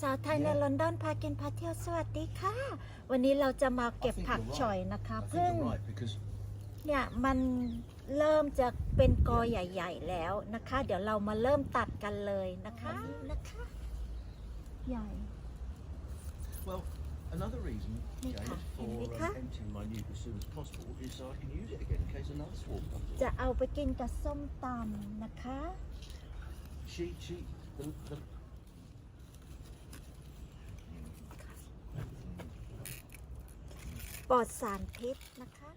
สาวไทยใน Yeah. ลอนดอนพากินพาเที่ยวสวัสดีค่ะ วันนี้เราจะมาเก็บ I think ผัก you're right. ฉ่อยนะคะ I think พึ่ง you're right because เนี่ยมันเริ่มจะเป็นกอใหญ่ ๆ แล้วนะคะ เดี๋ยวเรามาเริ่มตัดกันเลยนะคะนะคะใหญ่ well another reason Hey, Jane, Kat, for hey, um, Kat. emptying my nuke as soon as possible is so I can use it again in case another swarm comes in. จะเอาไปกินกับส้มตำนะคะ She she the, the ปลอดสารพิษนะคะ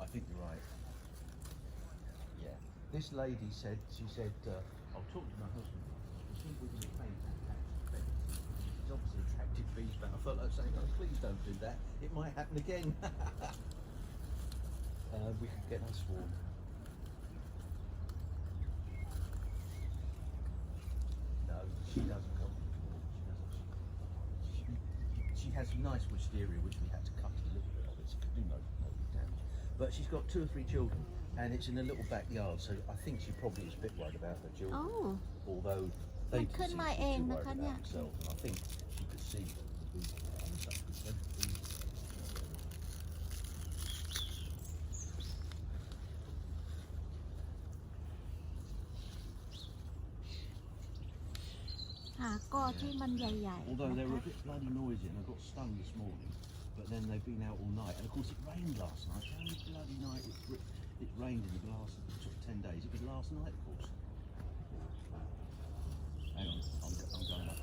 I think you're right. Yeah. This lady said, she said, uh, I'll talk to my husband. I think we're going to pay that tax. She's obviously attracted bees, but I felt like saying, oh, please don't do that. It might happen again. uh, we could get us swarm. No, she doesn't she has nice wisteria, which we had to cut a little bit of. It, so it could do no, no damage. But she's got two or three children, and it's in a little backyard, so I think she probably is a bit worried about her children. Oh. Although they could see she's too worried about themselves, and I think she could see หากอที่มันใหญ่ๆ Although นะ they were คะ a bit bloody noisy, and I got stung this morning. But then they've been out all night, and of course it rained last night. The only bloody night it, r- it rained in the last sort of ten days. It was last night, of course. Hang on, I'm, go- I'm going up.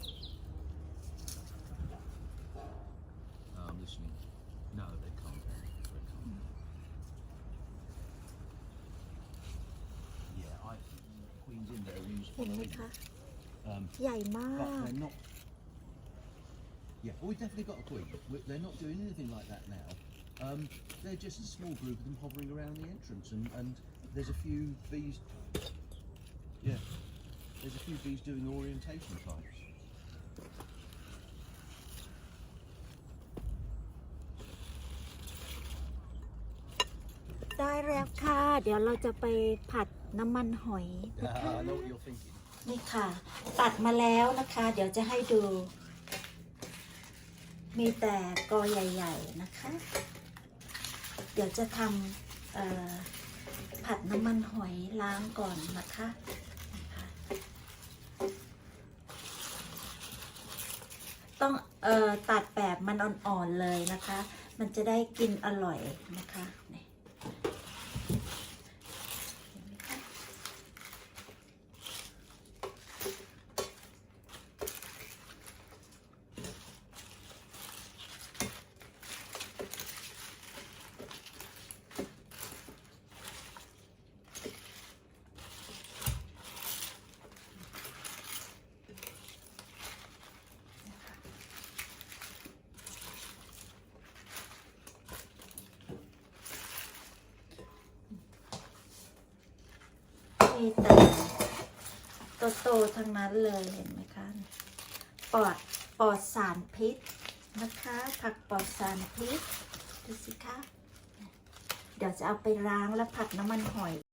Oh, I'm listening. No, they can't. They can't. Yeah, I Queen's in there. We use เห็นไหมคะ Um, ใหญ่มา but ก they're not. Yeah, well, we definitely got a queen. we they're not doing anything like that now. Um, they're just a small group of them hovering around the entrance, and, and there's a few bees. Yeah, there's a few bees doing orientation types. ได้แล้วค่ะ เดี๋ยวเราจะไปผัดน้ำมันหอยนะคะ I know what you're thinking. นี่ค่ะ ตัดมาแล้วนะคะ เดี๋ยวจะให้ดู มีแต่กอใหญ่ ๆ นะคะ เดี๋ยวจะทำผัดน้ำมันหอยล้างก่อนนะคะต้องออตัดแบบมันอ่อน ๆ เลยนะคะ มันจะได้กินอร่อยนะคะ มีแต่โตๆทั้งนั้นเลยเห็นไหมคะปลอดปลอดสารพิษนะคะ ผักปลอดสารพิษดูสิคะเดี๋ยวจะเอาไปล้างแล้วผัดน้ำมันหอย